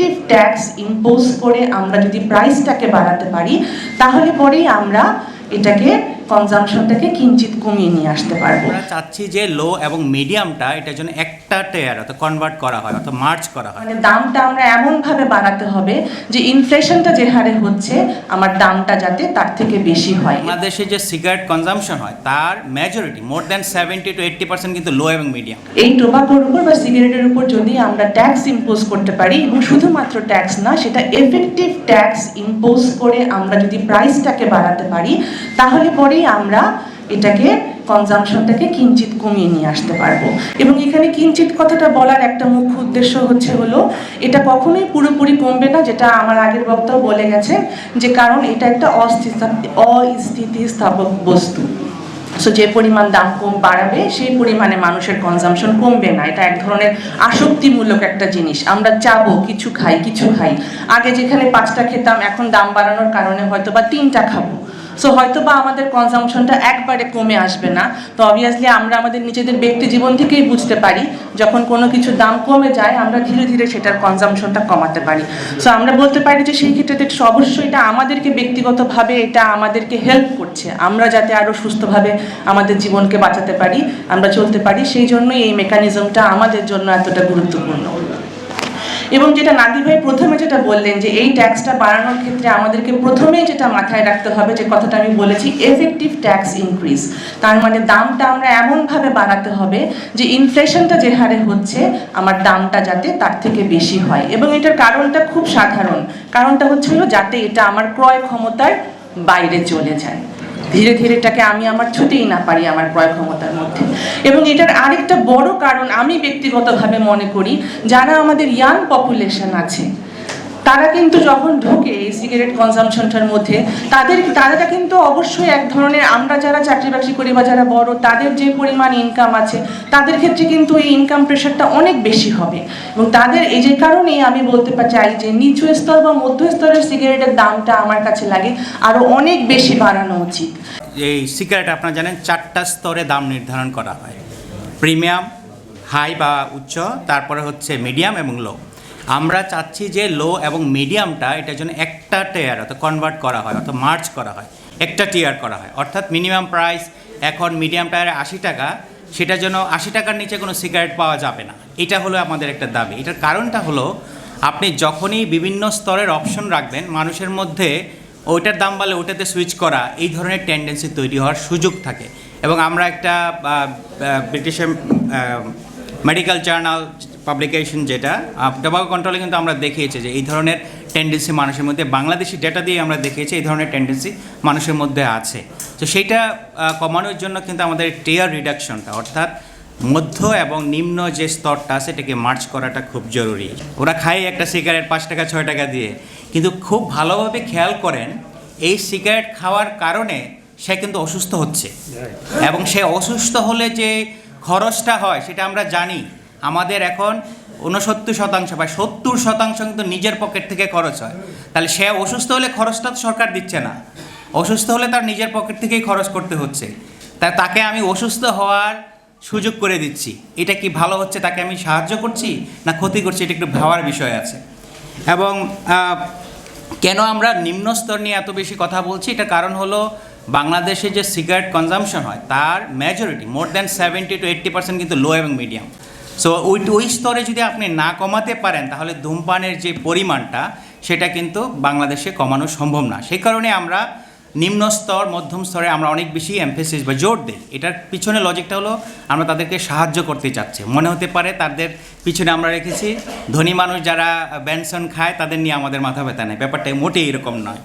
Effective tax impose করে আমরা যদি প্রাইসটাকে বাড়াতে পারি তাহলে পরেই আমরা এটাকে কনজামশনটাকে কিঞ্চিত কমিয়ে নিয়ে আসতে পারব। আমরা চাচ্ছি যে লো এবং মিডিয়ামটা এটার জন্য একটা টেয়ার অর্থাৎ কনভার্ট করা হয় অর্থাৎ মার্চ করা হয়। মানে দামটা আমরা এমনভাবে বাড়াতে হবে যে ইনফ্লেশনটা যে হারে হচ্ছে আমার দামটা যাতে তার থেকে বেশি হয়। বাংলাদেশে যে সিগারেট কনজাম্পশন হয় তার majority more than seventy to eighty percent কিন্তু লো এবং মিডিয়াম এই টোবাকোর উপর বা সিগারেটের উপর যদি আমরা ট্যাক্স ইম্পোজ করতে পারি এবং শুধুমাত্র ট্যাক্স না সেটা এফেক্টিভ ট্যাক্স ইম্পোজ করে আমরা যদি প্রাইসটাকে বাড়াতে পারি তাহলে পরেই আমরা এটাকে কনজামশনটাকে কিঞ্চিত কমিয়ে নিয়ে আসতে পারব। এবং এখানে কিঞ্চিত কথাটা বলার একটা মুখ্য উদ্দেশ্য হচ্ছে হলো, এটা কখনোই পুরোপুরি কমবে না, যেটা আমার আগের বক্তাও বলে গেছেন, যে কারণ এটা একটা অস্থিতা অস্থিতিস্থাপক বস্তু। সো যে পরিমাণ দাম কম বাড়াবে, সেই পরিমাণে মানুষের কনজাম্পশন কমবে না। এটা এক ধরনের আসক্তিমূলক একটা জিনিস। আমরা চাবো, কিছু খাই কিছু খাই। আগে যেখানে পাঁচটা খেতাম, এখন দাম বাড়ানোর কারণে হয়তো বা তিনটা খাব। সো হয়তো বা আমাদের কনজাম্পশনটা একবারে কমে আসবে না, তো অবভিয়াসলি আমরা আমাদের নিজেদের ব্যক্তি জীবন থেকেই বুঝতে পারি, যখন কোনো কিছু দাম কমে যায়, আমরা ধীরে ধীরে সেটার কনজাম্পশনটা কমাতে পারি। সো আমরা বলতে পারি যে সেই ক্ষেত্রে অবশ্যই এটা আমাদেরকে ব্যক্তিগতভাবে এটা আমাদেরকে হেল্প করছে। আমরা যাতে আরও সুস্থভাবে আমাদের জীবনকে বাঁচাতে পারি, আমরা চলতে পারি, সেই জন্যই এই মেকানিজমটা আমাদের জন্য এতটা গুরুত্বপূর্ণ। এবং যেটা নাদি ভাই প্রথমে যেটা বললেন যে এই ট্যাক্সটা বাড়ানোর ক্ষেত্রে আমাদেরকে প্রথমেই যেটা মাথায় রাখতে হবে যে কথাটা আমি বলেছি এফেক্টিভ ট্যাক্স ইনক্রিজ তার মানে দামটা আমরা এমনভাবে বাড়াতে হবে যে ইনফ্লেশনটা যে হারে হচ্ছে, আমার দামটা যাতে তার থেকে বেশি হয়। এবং এটার কারণটা খুব সাধারণ। কারণটা হচ্ছে হলো যাতে এটা আমার ক্রয় ক্ষমতার বাইরে চলে যায়। ধীরে ধীরে এটাকে আমি আমার ছুটেই না পারি আমার ক্রয় ক্ষমতার মধ্যে। এবং এটার আরেকটা বড় কারণ আমি ব্যক্তিগতভাবে মনে করি, যারা আমাদের ইয়াং পপুলেশন আছে তারা কিন্তু যখন ঢোকে এই সিগারেট কনজামশনটার মধ্যে, তাদের তারা কিন্তু অবশ্যই এক ধরনের আমরা যারা চাকরি বাকরি করি বা যারা বড়, তাদের যে পরিমাণ ইনকাম আছে, তাদের ক্ষেত্রে কিন্তু এই ইনকাম প্রেশারটা অনেক বেশি হবে। এবং তাদের এই যে কারণেই আমি বলতে চাই যে নিচু স্তর বা মধ্য স্তরের সিগারেটের দামটা আমার কাছে লাগে আরও অনেক বেশি বাড়ানো উচিত। এই সিগারেট আপনারা জানেন চারটা স্তরে দাম নির্ধারণ করা হয়। প্রিমিয়াম হাই বা উচ্চ, তারপরে হচ্ছে মিডিয়াম এবং লো আমরা চাচ্ছি যে লো এবং মিডিয়ামটা এটার জন্য একটা টেয়ার অর্থাৎ কনভার্ট করা হয়, অর্থাৎ মার্চ করা হয়, একটা টিয়ার করা হয়। অর্থাৎ মিনিমাম প্রাইস এখন মিডিয়াম টায়ারে আশি টাকা, সেটার জন্য আশি টাকার নিচে কোনো সিগারেট পাওয়া যাবে না। এটা হলো আমাদের একটা দাবি। এটার কারণটা হলো আপনি যখনই বিভিন্ন স্তরের অপশন রাখবেন, মানুষের মধ্যে ওইটার দাম বাড়লে ওটাতে সুইচ করা, এই ধরনের টেন্ডেন্সি তৈরি হওয়ার সুযোগ থাকে। এবং আমরা একটা ব্রিটিশের মেডিকেল জার্নাল পাবলিকেশন যেটা টোবাকো কন্ট্রোলে কিন্তু আমরা দেখিয়েছি যে এই ধরনের টেন্ডেন্সি মানুষের মধ্যে বাংলাদেশি ডেটা দিয়ে আমরা দেখিয়েছি এই ধরনের টেন্ডেন্সি মানুষের মধ্যে আছে। তো সেইটা কমানোর জন্য কিন্তু আমাদের টিয়ার রিডাকশনটা অর্থাৎ মধ্য এবং নিম্ন যে স্তরটা সেটাকে মার্চ করাটা খুব জরুরি। ওরা খায় একটা সিগারেট পাঁচ টাকা ছয় টাকা দিয়ে। কিন্তু খুব ভালোভাবে খেয়াল করেন এই সিগারেট খাওয়ার কারণে সে কিন্তু অসুস্থ হচ্ছে। এবং সে অসুস্থ হলে যে খরচটা হয় সেটা আমরা জানি। আমাদের এখন ঊনসত্তর শতাংশ বা সত্তর শতাংশ কিন্তু নিজের পকেট থেকে খরচ হয়। তাহলে সে অসুস্থ হলে খরচটা তো সরকার দিচ্ছে না। অসুস্থ হলে তার নিজের পকেট থেকেই খরচ করতে হচ্ছে। তা তাকে আমি অসুস্থ হওয়ার সুযোগ করে দিচ্ছি। এটা কি ভালো হচ্ছে? তাকে আমি সাহায্য করছি না ক্ষতি করছি? এটা একটু ভাবার বিষয় আছে। এবং কেন আমরা নিম্ন স্তর নিয়ে এত বেশি কথা বলছি? এটা কারণ হলো বাংলাদেশে যে সিগারেট কনজামশন হয়, তার majority more than seventy to eighty percent কিন্তু লো এবং মিডিয়াম সো ওই ওই স্তরে যদি আপনি না কমাতে পারেন, তাহলে ধূমপানের যে পরিমাণটা, সেটা কিন্তু বাংলাদেশে কমানো সম্ভব না। সেই কারণে আমরা নিম্ন স্তর, মধ্যম স্তরে আমরা অনেক বেশি এমফেসিস বা জোর দিই। এটার পিছনে লজিকটা হলো, আমরা তাদেরকে সাহায্য করতে চাচ্ছি। মনে হতে পারে তাদের পিছনে আমরা রেখেছি, ধনী মানুষ যারা ব্যঞ্জন খায়, তাদের নিয়ে আমাদের মাথা ব্যথা নেই। ব্যাপারটা মোটেই এরকম নয়।